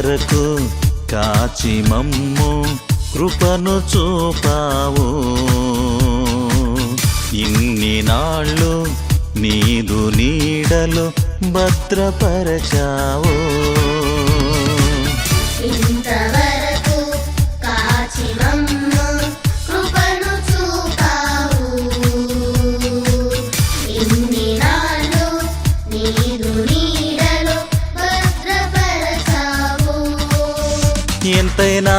వరకు కాచి మమ్ము కృపను చూపావు. ఇన్ని నాళ్ళు నీదు నీడలు భద్రపరచావు. ఎంతైనా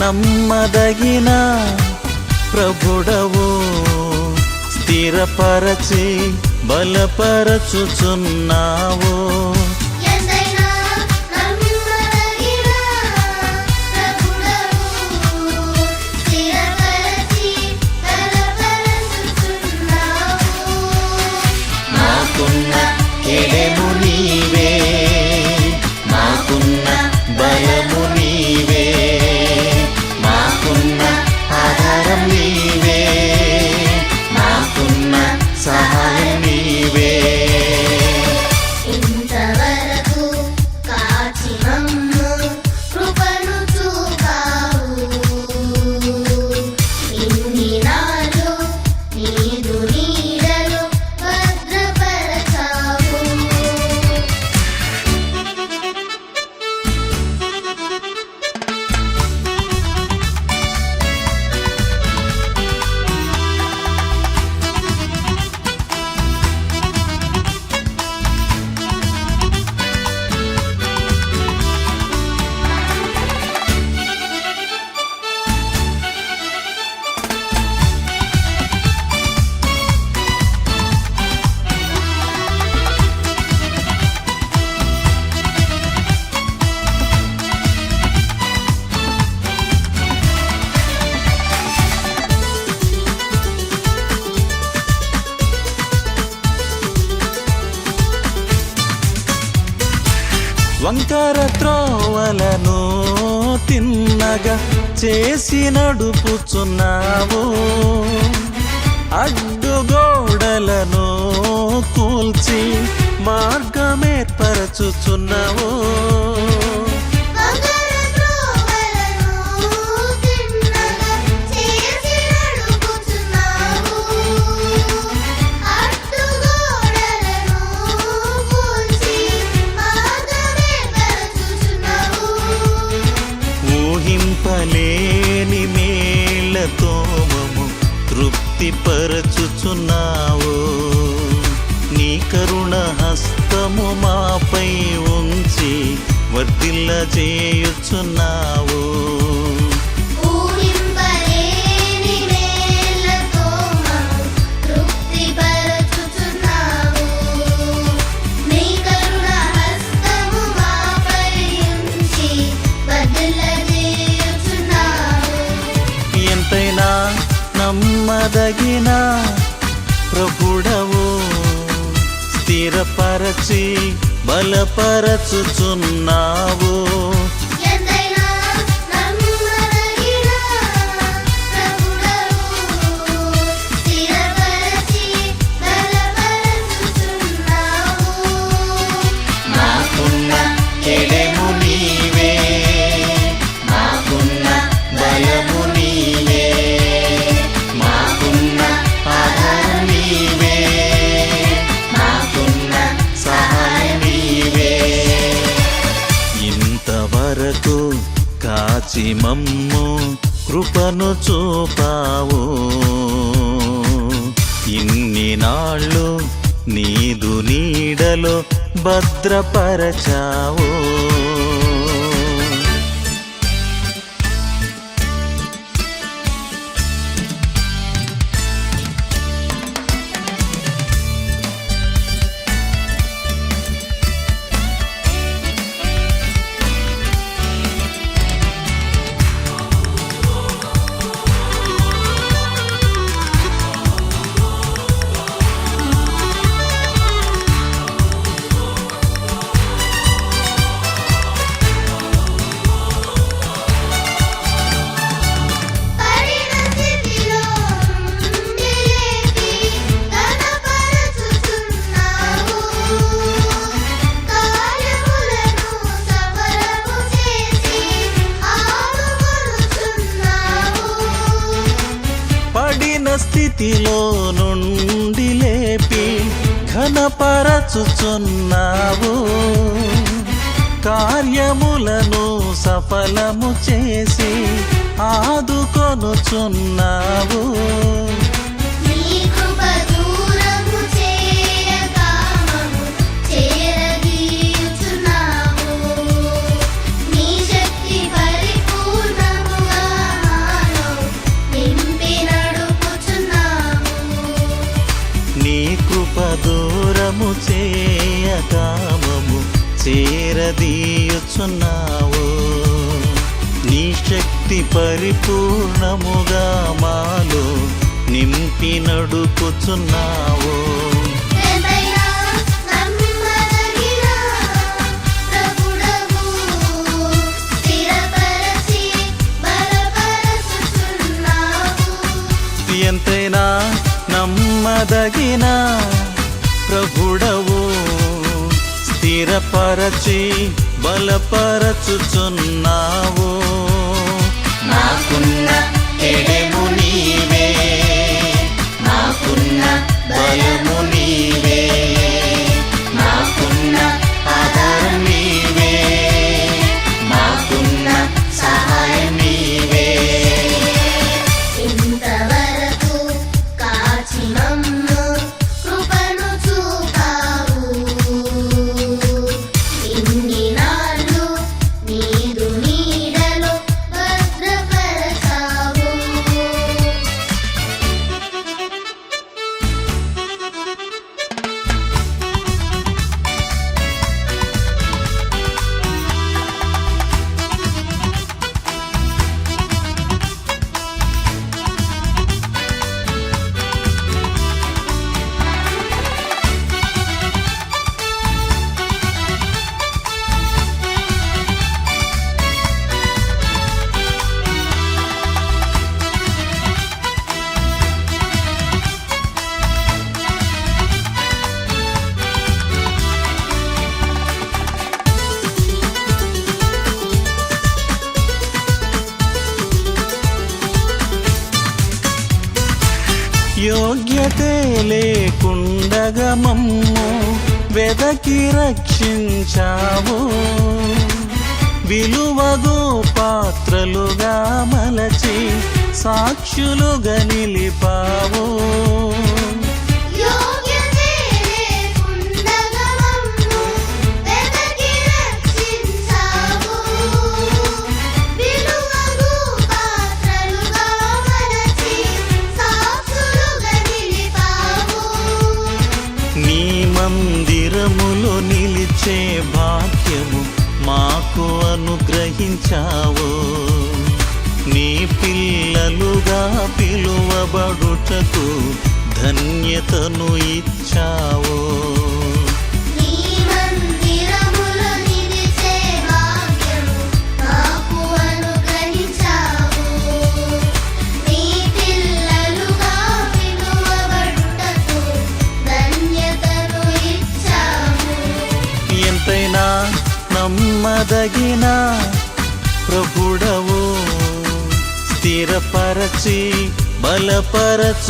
నమ్మదగిన ప్రభుడవు స్థిరపరచి బలపరచుచున్నావో కోవలను తిన్నగా చేసి నడుపుచున్నావు. అడ్డుగోడలను కూల్చి మార్గమేర్పరచుచున్నావు వర్ధిల్ల చేయుచున్నావు బలపరచుచున్నావు. కొరకు కాచి మమ్ము కృపను చూపావు. ఇన్ని నాళ్ళు నీదు నీడలో భద్రపరచావు. స్థితిలో నుండి లేపి ఘనపరచుచున్నావు. కార్యములను సఫలము చేసి ఆదుకొనుచున్నావు. శక్తి పరిపూర్ణముగా మాలో నింపి నడుపుచున్నావు. ఎంతైనా నమ్మదగిన ప్రభుడవు స్థిరపరచి బలపరచుచున్నావు. నాకున్న ఎడెము నీవే. నాకున్న భయము నీవే. యోగ్యతే లేకుండగా మమ్ము వెదకి రక్షించావు. విలువగు పాత్రలుగా మలచి సాక్షులుగా నిలిపావు. అనుగ్రహించావో. నీ పిల్లలుగా పిలువబడుటకు ధన్యతను ఇచ్చావు. నమ్మదగిన ప్రభుడవు స్థిరపరచి బలపరచుచున్నావు.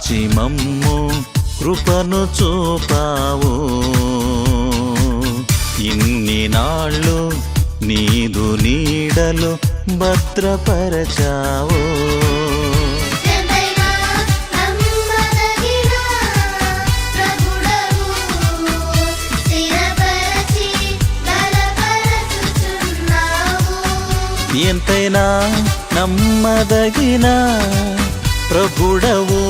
కాచి మమ్ము కృపను చూపావు. ఇన్ని నాళ్ళు నీదు నీడలు భద్రపరచావు. ఎంతైనా నమ్మదగిన ప్రభుడవు.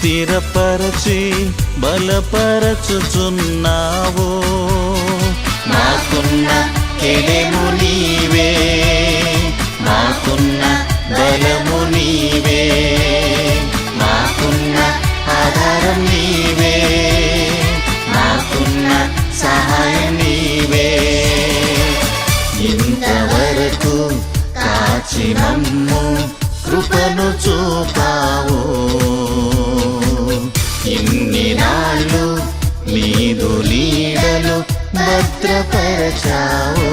స్థిరపరచి బలపరచుచున్నావో. నాకున్న నమ్మదగిన ఎడెము నీవే నాకున్న బలము నీవే నాకున్న ఆధారం నీవే నాకున్న సహాయం నీవే. ఇంతవరకు కాచినమ్ము కృపను చూపావో. నీదు నీడలు భద్రపరచావో.